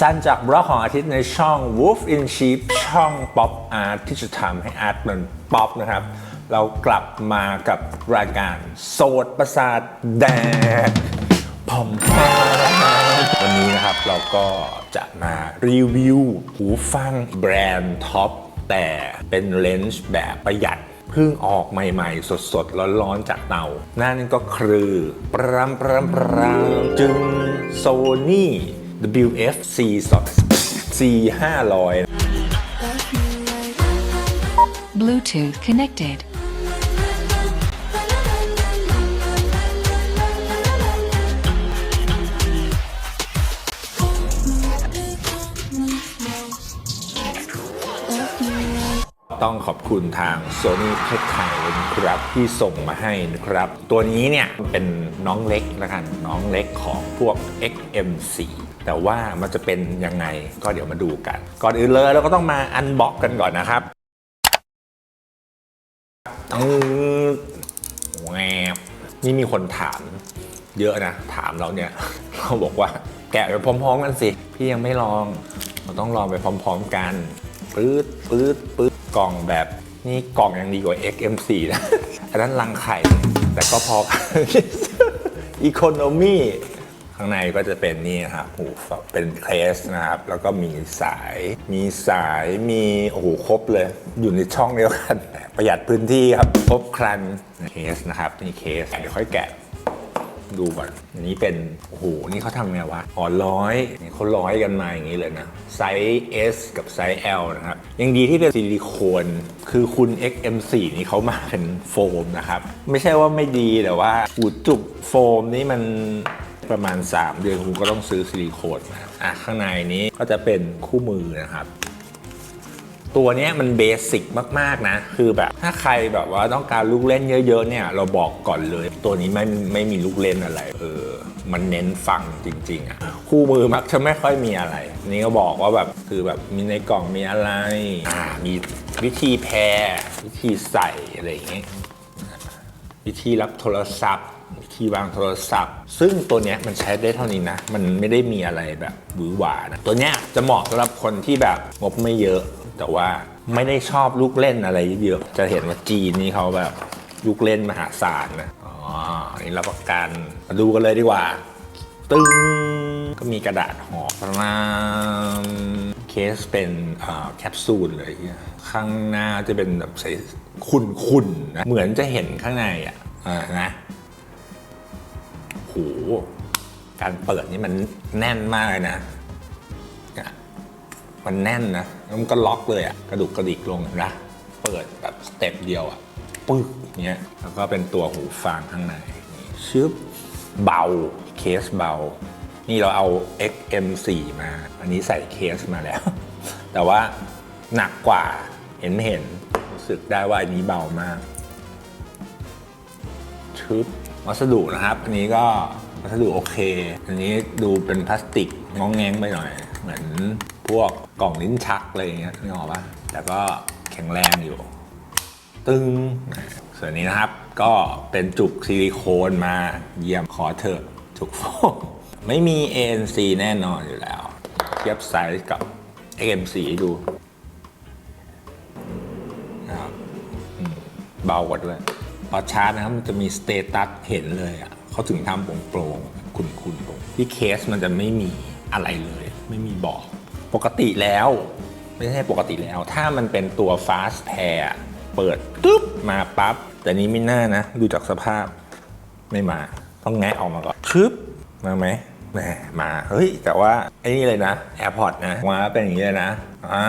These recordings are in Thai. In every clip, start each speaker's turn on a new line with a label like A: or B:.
A: สั้นจากบล็อกของอาทิตย์ในช่อง Wolf in Sheep ช่อง Pop Art ที่จะทำให้อาร์ตมันป๊อปนะครับ เรากลับมากับรายการโสดประสาทแดกพอมพาวันนี้นะครับเราก็จะมารีวิวหูฟังแบรนด์ท็อปแต่เป็นเลนส์แบบประหยัดเพิ่งออกใหม่ๆ สดๆ ร้อนๆ จากเตา นั่นก็คือปรามปรามปรามจึง Sony WF C C 500
B: Bluetooth connected.
C: Left me right.
A: ต้องขอบคุณทาง Sony ประเทศไทยเลยนะครับที่ส่งมาให้นะครับ ตัวนี้เนี่ยเป็นน้องเล็กแล้วกันน้องเล็กของพวก XM4 แต่ว่ามันจะเป็นยังไงก็เดี๋ยวมาดูกัน ก่อนอื่นเลยเราก็ต้องมาอันบ็อกกันก่อนนะครับแงนี่มีคนถามเยอะนะ ถามเราเนี่ยเขาบอกว่าแกะไปพร้อมๆกันสิ พี่ยังไม่ลอง เราต้องลองไปพร้อมๆกันปื๊ดปื๊ดปื๊ดกล่องแบบนี่กล่องยังดีกว่า XM4 นะ อันนั้นรังไข่ แต่ก็พออีโคโนมี ข้างในก็จะเป็นนี่ครับหูเป็นเคสนะครับ แล้วก็มีสาย มีสายมีโอ้โหครบเลย อยู่ในช่องเดียวกัน ประหยัดพื้นที่ครับครบครันเคสนะครับนี่เคสเดี๋ยวค่อยแกะดูก่อนอันนี้เป็น โอ้โห นี่เขาทำไงวะ อ๋อร้อยนี่เขาร้อยกันมาอย่างนี้เลยนะ ไซส์ S กับไซส์ L นะครับ ยังดีที่เป็นซิลิโคน คือคุณ XM4 นี่เขามาเป็นโฟมนะครับ ไม่ใช่ว่าไม่ดีแต่ว่าหูจุกโฟมนี่มัน ประมาณ 3 เดือนคุณก็ต้องซื้อซิลิโคนมาอะข้างในนี้ก็จะเป็นคู่มือนะครับ ตัวนี้มันเบสิกมากๆนะ คือแบบถ้าใครแบบว่าต้องการลูกเล่นเยอะ ๆ เนี่ย เราบอกก่อนเลย ตัวนี้ไม่ไม่มีลูกเล่นอะไร เออ มันเน้นฟังจริง ๆอะคู่มือมักจะไม่ค่อยมีอะไร นี่ก็บอกว่าแบบคือแบบมีในกล่องมีอะไรอ่ามีวิธีแพรวิธีใส่อะไรอย่างเงี้ยวิธีรับโทรศัพท์ วิธีวางโทรศัพท์ ซึ่งตัวเนี้ยมันใช้ได้เท่านี้นะ มันไม่ได้มีอะไรแบบหวือหวานะตัวเนี้ยจะเหมาะสำหรับคนที่แบบงบไม่เยอะ แต่ว่าไม่ได้ชอบลูกเล่นอะไรเยอะจะเห็นว่าจีนนี่เขาแบบลูกเล่นมหาศาลนะอ๋ออันนี้รับประกันมาดูกันเลยดีกว่า ตึ้งก็มีกระดาษห่อประมาณเคสเป็นแคปซูลเลยข้างหน้าจะเป็นแบบใสขุ่นๆนะเหมือนจะเห็นข้างในอะอ่านะ โหการเปิดนี่มันแน่นมากเลยนะ มันแน่นนะแล้วมันก็ล็อกเลยอะกระดุกกระดิกลงนะเปิดแบบสเต็ปเดียวอะปึ๊กเนี้ยแล้วก็เป็นตัวหูฟังข้างในชึบเบาเคสเบา นี่เราเอา XM4 มา อันนี้ใส่เคสมาแล้ว แต่ว่าหนักกว่าเห็นเห็นรู้สึกได้ว่าอันนี้เบามากชุด วัสดุนะครับ อันนี้ก็วัสดุโอเค อันนี้ดูเป็นพลาสติกงองแงงไปหน่อย เหมือนพวกกล่องลิ้นชักอะไรอย่างเงี้ยนึกออกปะแต่ก็แข็งแรงอยู่ ตึงส่วนนี้นะครับก็เป็นจุกซิลิโคนมาเยี่ยมขอเถอะจุกโฟมไม่มี ANC แน่นอนอยู่แล้ว เทียบไซส์กับ XM4 ให้ดูนะครับเบากว่าด้วย พอชาร์จนะครับมันจะมีสเตตัสเห็นเลยอะเขาถึงทำโปร่งๆคุณคุณตรงที่เคสมันจะไม่มีอะไรเลย ไม่มีบอก ปกติแล้ว ไม่ใช่ปกติแล้ว ถ้ามันเป็นตัว fast pair เปิดตึ๊บมาปั๊บ แต่นี้ไม่น่านะ ดูจากสภาพไม่มา ต้องแงะออกมาก่อนชึบมาไหมแหมมาเฮ้ย แต่ว่า ไอ้นี่เลยนะ AirPod นะมาเป็นอย่างนี้เลยนะอ่า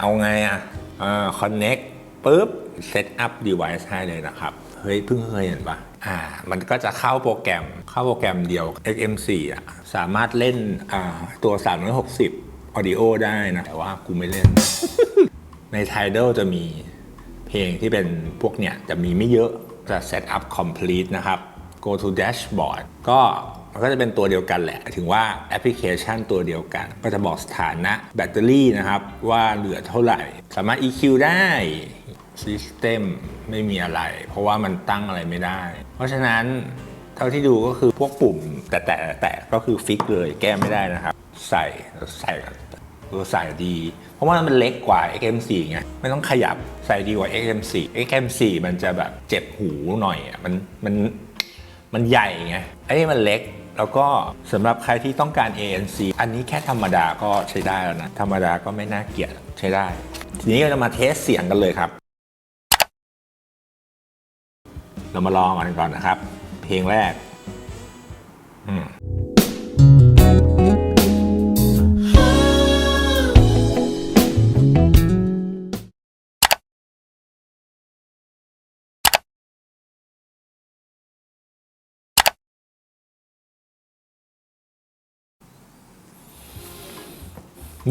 A: เอาไงอะอ่า connect ปุ๊บ set up device ให้เลยนะครับ เฮ้ยเพิ่งเคยเห็นปะอ่า มันก็จะเข้าโปรแกรมเข้าโปรแกรมเดียว XM4 อะสามารถเล่นอ่าตัว 360 audio ได้นะ แต่ว่ากูไม่เล่น ใน Tidal จะมีเพลงที่เป็นพวกเนี่ยจะมีไม่เยอะจะ set up complete นะครับ go to dashboard ก็มันก็จะเป็นตัวเดียวกันแหละ ถึงว่าแอปพลิเคชันตัวเดียวกัน ก็จะบอกสถานะแบตเตอรี่นะครับ ว่าเหลือเท่าไหร่ สามารถ EQ ได้ System ไม่มีอะไร เพราะว่ามันตั้งอะไรไม่ได้ เพราะฉะนั้นเท่าที่ดูก็คือพวกปุ่มแต่แต่แต่ก็คือฟิกเลยแก้ไม่ได้นะครับ ใส่ใส่เออใส่ดี เพราะว่ามันเล็กกว่า XM4 ไงไม่ต้องขยับใส่ดีกว่า XM4 XM4 มันจะแบบเจ็บหูหน่อยอะมันมันมันใหญ่ไงไอ้นี่มันเล็กแล้วก็สำหรับใครที่ต้องการ ANC อันนี้แค่ธรรมดาก็ใช้ได้แล้วนะ ธรรมดาก็ไม่น่าเกลียดใช้ได้ ทีนี้เราจะมาเทสเสียงกันเลยครับ เรามาลองกันก่อนนะครับ เพลงแรก อืม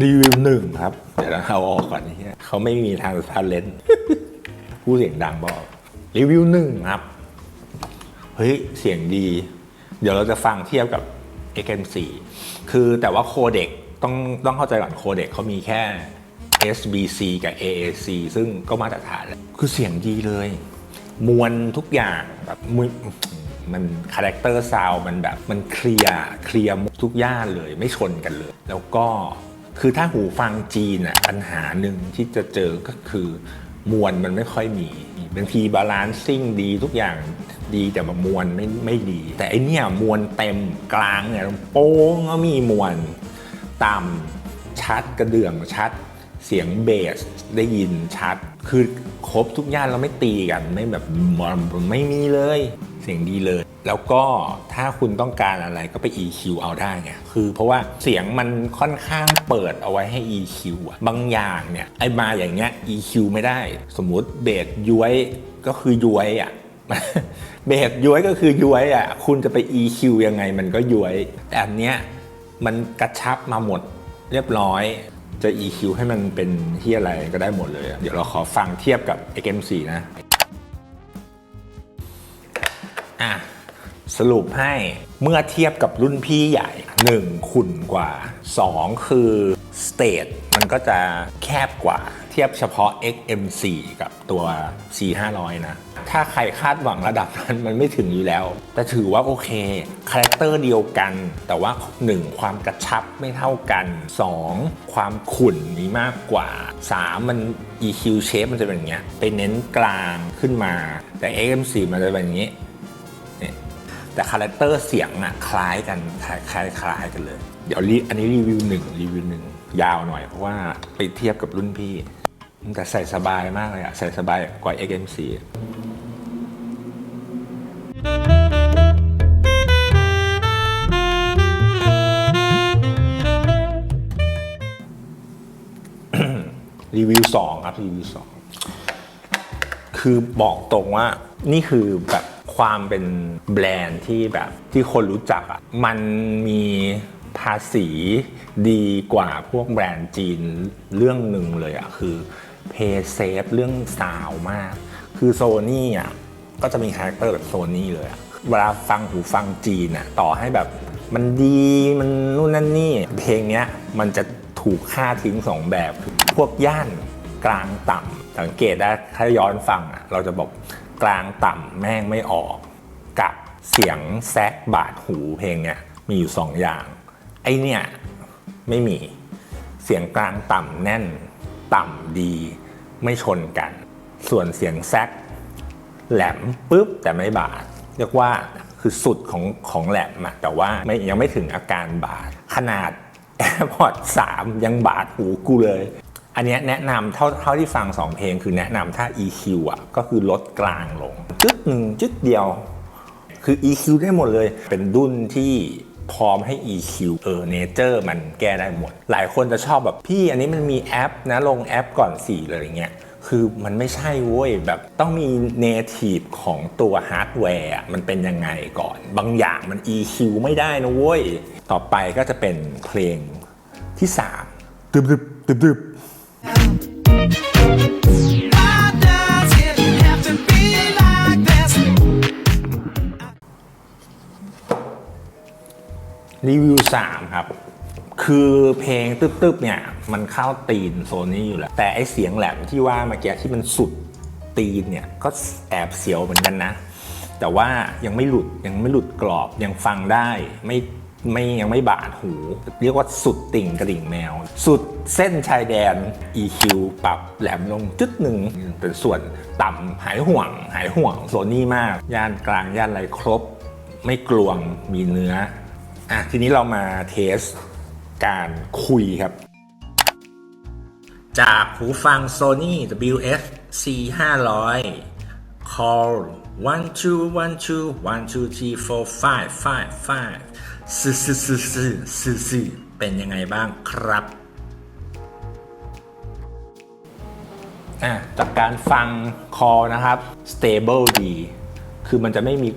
A: รีวิวหนึ่งครับ เดี๋ยวเราเอาออกก่อนนี่เขาไม่มีทางทาเลนพูดเสียงดังบอกรีวิวหนึ่งครับ เฮ้ยเสียงดี เดี๋ยวเราจะฟังเทียบกับ XM4 คือแต่ว่าโคเด็กต้องต้องเข้าใจก่อนโคเด็กเขามีแค่ SBC กับ AAC ซึ่งก็มาตรฐานแล้วคือเสียงดีเลย มวลทุกอย่างแบบมันคาแรคเตอร์ซาวมันแบบมันเคลียร์เคลียร์ทุกย่านเลยไม่ชนกันเลย แล้วก็คือถ้าหูฟังจีนอะปัญหาหนึ่งที่จะเจอก็คือมวลมันไม่ค่อยมี บางทีบาลานซิ่งดีทุกอย่างดีแต่ว่ามวลไม่ไม่ดี แต่ไอเนี้ยมวลเต็มกลางเนี่ยโป้งก็มีมวลต่ำชัดกระเดื่องชัด เสียงเบสได้ยินชัด คือครบทุกย่านเราไม่ตีกันไม่แบบไม่มีเลย เสียงดีเลย แล้วก็ถ้าคุณต้องการอะไรก็ไป EQ เอาได้ไงคือเพราะว่าเสียงมันค่อนข้างเปิดเอาไว้ให้ EQ อะบางอย่างเนี่ยไอมาอย่างเงี้ย EQ ไม่ได้ สมมุติเบสย้วยก็คือย้วยอะเบสย้วยก็คือย้วยอะคุณจะไป EQ ยังไงมันก็ย้วย แต่อันเนี้ยมันกระชับมาหมดเรียบร้อยจะ EQ ให้มันเป็นที่อะไรก็ได้หมดเลยอะเดี๋ยวเราขอฟังเทียบกับ XM4 นะอะ สรุปให้เมื่อเทียบกับรุ่นพี่ใหญ่ 1 ขุ่นกว่า 2 คือสเตทมันก็จะแคบกว่า เทียบเฉพาะ XM4 กับตัว C500 นะ ถ้าใครคาดหวังระดับนั้นมันไม่ถึงอยู่แล้ว แต่ถือว่าโอเค คาแรคเตอร์เดียวกัน แต่ว่า 1 ความกระชับไม่เท่ากัน 2 ความขุ่นมีมากกว่า 3 มัน EQ shape มันจะเป็นอย่างเงี้ย ไปเน้นกลางขึ้นมา แต่ XM4 มันจะเป็นอย่างนี้ แต่คาแรคเตอร์เสียงอะคล้ายกันคล้ายคล้ายคล้ายกันเลย เดี๋ยวรีอันนี้รีวิวหนึ่งรีวิวหนึ่งยาวหน่อย เพราะว่าไปเทียบกับรุ่นพี่ แต่ใส่สบายมากเลยอะใส่สบายกว่า XM4 รีวิวสองครับรีวิวสองคือบอกตรงว่านี่คือแบบ ความเป็นแบรนด์ที่แบบที่คนรู้จักอะมันมีภาษีดีกว่าพวกแบรนด์จีนเรื่องหนึ่งเลยอะคือเพย์เซฟเรื่องซาวมาก คือโซนี่อะก็จะมีคาแรคเตอร์แบบโซนี่เลยอะเวลาฟังหูฟังจีนอะต่อให้แบบมันดีมันนู่นนั่นนี่ เพลงเนี้ยมันจะถูกค่าทิ้งสองแบบ พวกย่านกลางต่ำสังเกตได้ถ้าย้อนฟังอะเราจะบอก กลางต่ำแม่งไม่ออก กับเสียงแซกบาดหูเพลงเนี้ยมีอยู่สองอย่าง ไอเนี่ยไม่มีเสียงกลางต่ำแน่นต่ำดีไม่ชนกัน ส่วนเสียงแซกแหลมปุ๊บแต่ไม่บาดเรียกว่าคือสุดของของแหลมอะแต่ว่าไม่ยังไม่ถึงอาการบาดขนาด AirPods 3 ยังบาดหูกูเลย อันนี้แนะนำเท่าเท่าที่ฟัง 2 เพลงคือแนะนำถ้า EQ อะก็คือลดกลางลงจึ๊ดหนึ่งจึ๊ดเดียว คือ EQ ได้หมดเลย เป็นดุนที่พร้อมให้ EQ เออเนเจอร์มันแก้ได้หมด หลายคนจะชอบแบบพี่อันนี้มันมีแอปนะลงแอปก่อนสี่เลยอย่างเงี้ยคือมันไม่ใช่เว้ยแบบต้องมี native ของตัวฮาร์ดแวร์มันเป็นยังไงก่อน บางอย่างมัน EQ ไม่ได้นะเว้ย ต่อไปก็จะเป็นเพลงที่ 3ตึบตึบตึบตึบ รีวิว 3 ครับ คือเพลงตึ๊บๆเนี่ย มันเข้าตีนโซนี่อยู่แล้ว แต่ไอเสียงแหลมที่ว่าเมื่อกี้ที่มันสุดตีนเนี่ย ก็แอบเสียวเหมือนกันนะ แต่ว่ายังไม่หลุดยังไม่หลุดกรอบยังฟังได้ไม่ ไม่ยังไม่บาดหู เรียกว่าสุดติ่งกระดิ่งแมว สุดเส้นชายแดน EQ ปรับแหลมลงจุดหนึ่งเป็นส่วนต่ำหายห่วง หายห่วงโซนี่มาก ย่านกลางย่านอะไรครบ ไม่กลวงมีเนื้ออะทีนี้เรามาเทสการคุยครับ จากหูฟัง Sony WF C 500 call one two one two one two three four five five five ซื่อซื่อซื่อซื่อซื่อซื่อเป็นยังไงบ้างครับอะจากการฟังคอนะครับ stable ดี คือมันจะไม่มี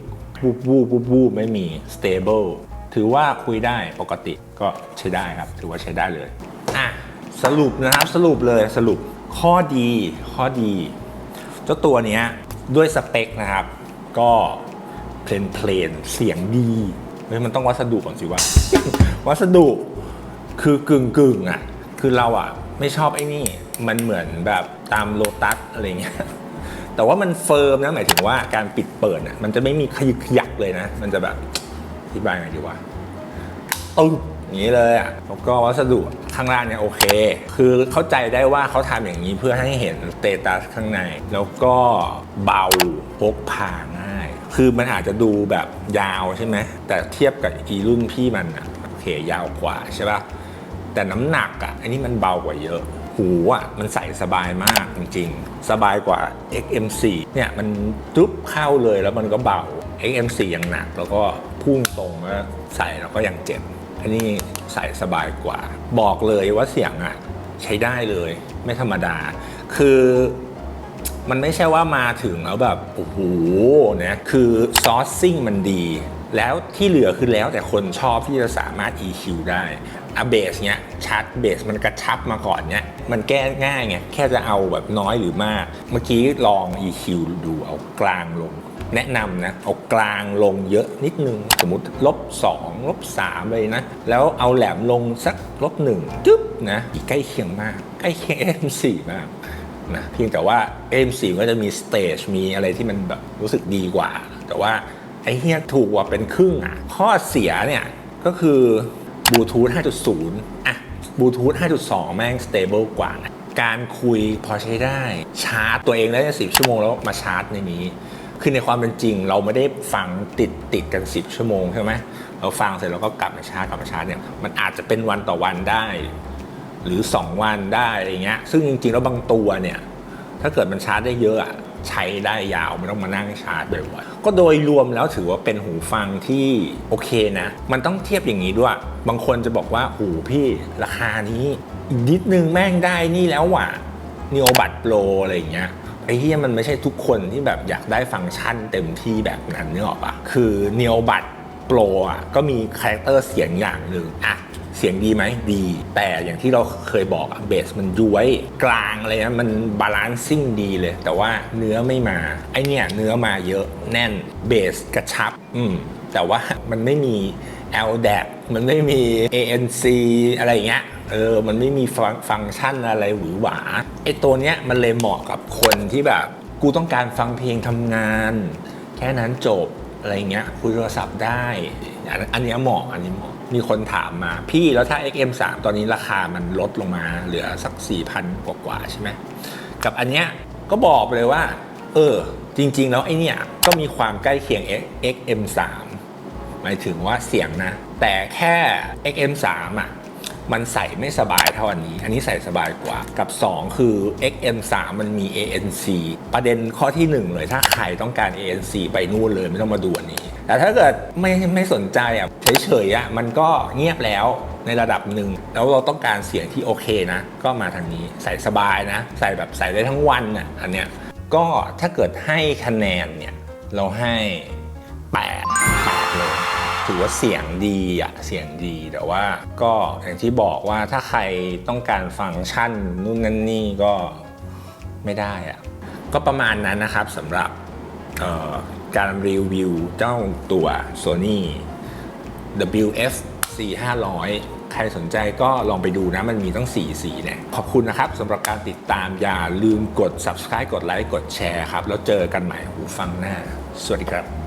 A: วูบวูบวูบวูบไม่มี stable ถือว่าคุยได้ปกติก็ใช้ได้ครับ ถือว่าใช้ได้เลยอะสรุปนะครับสรุปเลยสรุปข้อดีข้อดีเจ้าตัวเนี้ยด้วยสเปคนะครับ ก็เพลนเพลนเสียงดี เฮ้ยมันต้องวัสดุก่อนสิวะ วัสดุคือกึ่งกึ่งอะ คือเราอะ ไม่ชอบไอ้นี่ มันเหมือนแบบตามโลตัสอะไรเงี้ย แต่ว่ามันเฟิร์มนะหมายถึงว่าการปิดเปิดอะมันจะไม่มีขยึกขยักเลยนะ มันจะแบบอธิบายไงดีวะตึ๊บอย่างนี้เลยอะแล้วก็วัสดุข้างล่างเนี่ยโอเค คือเข้าใจได้ว่าเขาทำอย่างนี้เพื่อให้เห็นสเตตัสข้างใน แล้วก็เบาพกพา คือมันอาจจะดูแบบยาวใช่ไหมแต่เทียบกับอีรุ่นพี่มันอะโอเคยาวกว่าใช่ปะแต่น้ำหนักอะอันนี้มันเบากว่าเยอะ หูอะมันใส่สบายมากจริงๆ สบายกว่า XM4 เนี่ยมันจุ๊บเข้าเลยแล้วมันก็เบา XM4 ยังหนัก แล้วก็พุ่งตรงแล้วใส่แล้วก็ยังเจ็บ อันนี้ใส่สบายกว่า บอกเลยว่าเสียงอะใช้ได้เลย ไม่ธรรมดา คือ มันไม่ใช่ว่ามาถึงแล้วแบบโอ้โหนะคือซอสซิ่งมันดี แล้วที่เหลือคือแล้วแต่คนชอบที่จะสามารถ EQ ได้อะเบสเนี้ยชัดเบสมันกระชับมาก่อนเนี้ยมันแก้ง่ายไงแค่จะเอาแบบน้อยหรือมาก เมื่อกี้ลอง EQ ดูเอากลางลง แนะนำนะ เอากลางลงเยอะนิดนึง สมมติลบ2ลบ3เลยนะ แล้วเอาแหลมลงสักลบ1จึ๊บนะอีกใกล้เคียงมาก ใกล้เคียง M4 มาก นะเพียงแต่ว่า M4 ก็จะมีสเตจมีอะไรที่มันแบบรู้สึกดีกว่า แต่ว่าไอ้เฮียถูกกว่าเป็นครึ่งอะข้อเสียเนี่ยก็คือบลูทูธ5.0 อะบลูทูธ5.2 แม่งสเตเบิลกว่านะการคุยพอใช้ได้ชาร์จตัวเองได้10ชั่วโมงแล้วมาชาร์จในนี้ คือในความเป็นจริงเราไม่ได้ฟังติดติดกัน 10 ชั่วโมงใช่ไหมเราฟังเสร็จเราก็กลับมาชาร์จกลับมาชาร์จเนี่ยมันอาจจะเป็นวันต่อวันได้ หรือ 2 วันได้อะไรเงี้ย ซึ่งจริงๆแล้วบางตัวเนี่ย ถ้าเกิดมันชาร์จได้เยอะอะใช้ได้ยาวไม่ต้องมานั่งชาร์จบ่อยๆก็โดยรวมแล้วถือว่าเป็นหูฟังที่โอเคนะ มันต้องเทียบอย่างนี้ด้วย บางคนจะบอกว่าหูพี่ราคานี้อีกนิดนึงแม่งได้นี่แล้วว่ะนีโอบัตโปรอะไรอย่างเงี้ยไอ้เฮียมันไม่ใช่ทุกคนที่แบบอยากได้ฟังก์ชันเต็มที่แบบนั้นนึกออกปะคือ n e o b u d Pro อะก็มีคาแรคเตอร์เสียงอย่างหนึ่งอะ เสียงดีไหมดี แต่อย่างที่เราเคยบอกเบสมันย้วยกลางอะไรนะมันบาลานซิ่งดีเลย แต่ว่าเนื้อไม่มา ไอเนี่ยเนื้อมาเยอะแน่นเบสกระชับ อืมแต่ว่ามันไม่มี LDAC มันไม่มี ANC อะไรเงี้ยเออ มันไม่มีฟังฟังก์ชันอะไรหวือหวาไอตัวเนี้ยมันเลยเหมาะกับคนที่แบบ กูต้องการฟังเพลงทำงาน แค่นั้นจบอะไรเงี้ยคุยโทรศัพท์ได้ อันนี้เหมาะอันนี้เหมาะ มีคนถามมา พี่แล้วถ้า XM3 ตอนนี้ราคามันลดลงมาเหลือสัก 4,000 กว่ากว่าใช่ไหมกับอันเนี้ยก็บอกเลยว่า เออ จริง ๆ แล้วไอเนี้ยก็มีความใกล้เคียง XM3 หมายถึงว่าเสียงนะ แต่แค่ XM3 อะมันใส่ไม่สบายเท่าอันนี้ อันนี้ใส่สบายกว่า กับ 2 คือ XM3 มันมี ANC ประเด็นข้อที่ 1 เลยถ้าใครต้องการ ANC ไปนู่นเลยไม่ต้องมาดูอันนี้ แต่ถ้าเกิดไม่ไม่สนใจอะเฉยๆอะมันก็เงียบแล้วในระดับหนึ่งแล้วเราต้องการเสียงที่โอเคนะ ก็มาทางนี้ใส่สบายนะ ใส่แบบใส่ได้ทั้งวันอะอันเนี้ยก็ถ้าเกิดให้คะแนนเนี่ยเราให้8 8เลยถือว่าเสียงดีอะเสียงดีแต่ว่าก็อย่างที่บอกว่าถ้าใครต้องการฟังก์ชันนู่นนั่นนี่ก็ไม่ได้อะก็ประมาณนั้นนะครับสำหรับเอ่อ การรีวิวเจ้าตัว Sony WF 4 500 ใครสนใจก็ลองไปดูนะ มันมีตั้ง 4 สีเนี่ย ขอบคุณนะครับสำหรับการติดตามอย่าลืมกด subscribe กดไลค์กดแชร์ครับ แล้วเจอกันใหม่หูฟังหน้า สวัสดีครับ